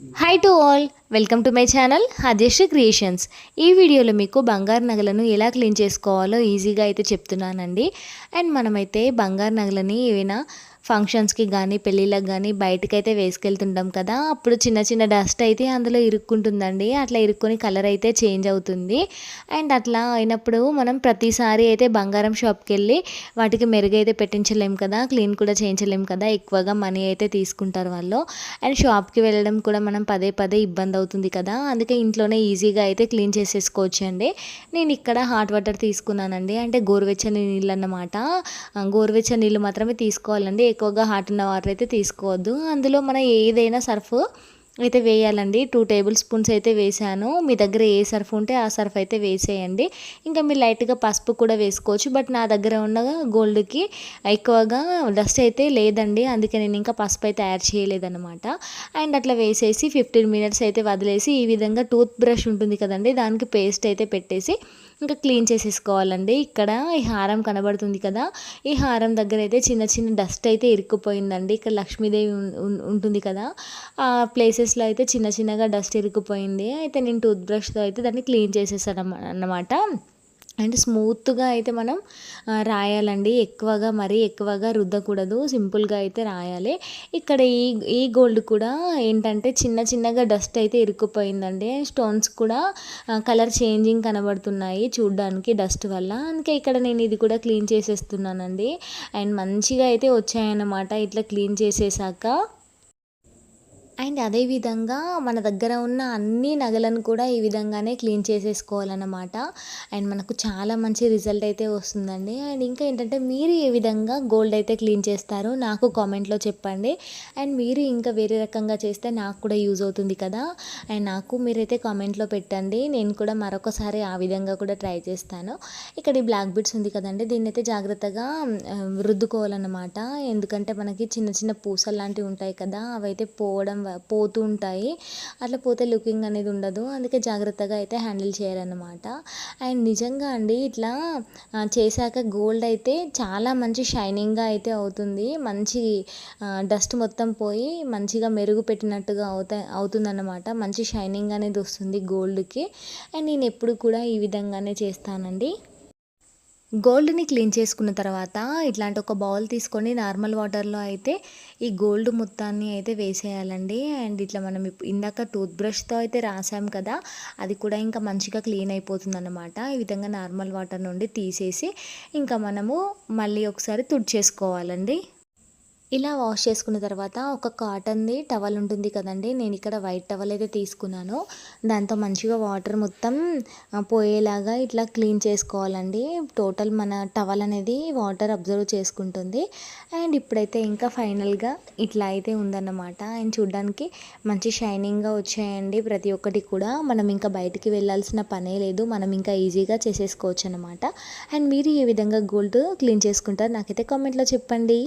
Hi hi to all welcome to my channel Hajesh creations ఈ వీడియోలో మీకు బంగారు నగలను ఎలా క్లీన్ చేసుకోవాలో ఈజీగా అయితే చెప్తున్నానండి. అండ్ మనమైతే బంగారు నగలని ఏవైనా ఫంక్షన్స్కి కానీ పెళ్ళిళ్ళకి కానీ బయటకైతే వేసుకెళ్తుంటాం కదా. అప్పుడు చిన్న చిన్న డస్ట్ అయితే అందులో ఇరుక్కుంటుందండి. అట్లా ఇరుక్కొని కలర్ అయితే చేంజ్ అవుతుంది. అండ్ అట్లా అయినప్పుడు మనం ప్రతిసారి అయితే బంగారం షాప్కి వెళ్ళి వాటికి మెరుగైతే పెట్టించలేం కదా. క్లీన్ కూడా చేయించలేం కదా. ఎక్కువగా మనీ అయితే తీసుకుంటారు వాళ్ళు. అండ్ షాప్కి వెళ్ళడం కూడా మనం పదే పదే ఇబ్బంది అవుతుంది కదా. అందుకే ఇంట్లోనే ఈజీగా అయితే క్లీన్ చేసేసుకోవచ్చు అండి నేను ఇక్కడ హాట్ వాటర్ తీసుకున్నానండి. అంటే గోరువెచ్చని నీళ్ళు అన్నమాట గోరువెచ్చని నీళ్ళు మాత్రమే తీసుకోవాలండి. ఎక్కువగా హాట్ ఉన్న వాటర్ అయితే తీసుకోవద్దు. అందులో మనం ఏదైనా సర్ఫ్ అయితే వేయాలండి. టూ టేబుల్ స్పూన్స్ అయితే వేసాను మీ దగ్గర ఏ సర్ఫ్ ఉంటే ఆ సర్ఫ్ అయితే వేసేయండి. ఇంకా మీరు లైట్గా పసుపు కూడా వేసుకోవచ్చు. బట్ నా దగ్గర ఉన్న గోల్డ్కి ఎక్కువగా డస్ట్ అయితే లేదండి. అందుకే నేను ఇంకా పసుపు అయితే యాడ్ చేయలేదన్నమాట. అండ్ అట్లా వేసేసి ఫిఫ్టీన్ మినిట్స్ అయితే వదిలేసి ఈ విధంగా టూత్ బ్రష్ ఉంటుంది కదండి దానికి పేస్ట్ అయితే పెట్టేసి ఇంకా క్లీన్ చేసేసుకోవాలండి. ఇక్కడ ఈ హారం కనబడుతుంది కదా. ఈ హారం దగ్గర అయితే చిన్న చిన్న డస్ట్ అయితే ఇరుక్కుపోయిందండి. ఇక్కడ లక్ష్మీదేవి ఉంటుంది కదా. ఆ ప్లేసెస్లో అయితే చిన్న చిన్నగా డస్ట్ ఇరుక్కుపోయింది. అయితే నేను టూత్ బ్రష్తో అయితే దాన్ని క్లీన్ చేసేసాను అన్నమాట. అండ్ స్మూత్గా అయితే మనం రాయాలండి. ఎక్కువగా మరీ ఎక్కువగా రుద్దకూడదు. సింపుల్గా అయితే రాయాలి. ఇక్కడ ఈ ఈ గోల్డ్ కూడా ఏంటంటే చిన్న చిన్నగా డస్ట్ అయితే ఇరుక్కుపోయిందండి. స్టోన్స్ కూడా కలర్ చేంజింగ్ కనబడుతున్నాయి చూడ్డానికి డస్ట్ వల్ల. అందుకే ఇక్కడ నేను ఇది కూడా క్లీన్ చేసేస్తున్నానండి. అండ్ మంచిగా అయితే వచ్చాయన్నమాట. ఇట్లా క్లీన్ చేసేసాక. అండ్ అదేవిధంగా మన దగ్గర ఉన్న అన్ని నగలను కూడా ఈ విధంగానే క్లీన్ చేసేసుకోవాలన్నమాట. అండ్ మనకు చాలా మంచి రిజల్ట్ అయితే వస్తుందండి. అండ్ ఇంకా ఏంటంటే మీరు ఏ విధంగా గోల్డ్ అయితే క్లీన్ చేస్తారో నాకు కామెంట్లో చెప్పండి. అండ్ మీరు ఇంకా వేరే రకంగా చేస్తే నాకు కూడా యూజ్ అవుతుంది కదా. అండ్ నాకు మీరైతే కామెంట్లో పెట్టండి. నేను కూడా మరొకసారి ఆ విధంగా కూడా ట్రై చేస్తాను. ఇక్కడ ఈ బ్లాక్ బిట్స్ ఉంది కదండి దీన్ని అయితే జాగ్రత్తగా రుద్దుకోవాలన్నమాట. ఎందుకంటే మనకి చిన్న చిన్న పూసలు లాంటివి ఉంటాయి కదా అవైతే పోవడం పోతూ ఉంటాయి. అట్లా పోతే లుకింగ్ అనేది ఉండదు. అందుకే జాగ్రత్తగా అయితే హ్యాండిల్ చేయాలన్నమాట అండ్ నిజంగా అండి ఇట్లా చేశాక గోల్డ్ అయితే చాలా మంచి షైనింగ్గా అయితే అవుతుంది. మంచి డస్ట్ మొత్తం పోయి మంచిగా మెరుగు పెట్టినట్టుగా అవుతా అవుతుందన్నమాట. మంచి షైనింగ్ అనేది వస్తుంది గోల్డ్కి. అండ్ నేను ఎప్పుడు కూడా ఈ విధంగానే చేస్తానండి. గోల్డ్ని క్లీన్ చేసుకున్న తర్వాత ఇట్లాంటి ఒక బౌల్ తీసుకొని నార్మల్ వాటర్లో అయితే ఈ గోల్డ్ మొత్తాన్ని అయితే వేసేయాలండి. అండ్ ఇట్లా మనం ఇందాక టూత్ బ్రష్తో అయితే రాసాం కదా అది కూడా ఇంకా మంచిగా క్లీన్ అయిపోతుంది అనమాట ఈ విధంగా నార్మల్ వాటర్ నుండి తీసేసి ఇంకా మనము మళ్ళీ ఒకసారి తుడిచేసుకోవాలండి. ఇలా వాష్ చేసుకున్న తర్వాత ఒక కాటన్ది టవల్ ఉంటుంది కదండి నేను ఇక్కడ వైట్ టవల్ అయితే తీసుకున్నాను. దాంతో మంచిగా వాటర్ మొత్తం పోయేలాగా ఇట్లా క్లీన్ చేసుకోవాలండి. టోటల్ మన టవల్ అనేది వాటర్ అబ్జర్వ్ చేసుకుంటుంది. అండ్ ఇప్పుడైతే ఇంకా ఫైనల్గా ఇట్లా అయితే ఉందన్నమాట. అండ్ చూడ్డానికి మంచి షైనింగ్గా వచ్చాయండి ప్రతి ఒక్కటి కూడా. మనం ఇంకా బయటికి వెళ్ళాల్సిన పనే లేదు. మనం ఇంకా ఈజీగా చేసేసుకోవచ్చు అనమాట అండ్ మీరు ఏ విధంగా గోల్డ్ క్లీన్ చేసుకుంటారు నాకైతే కామెంట్లో చెప్పండి.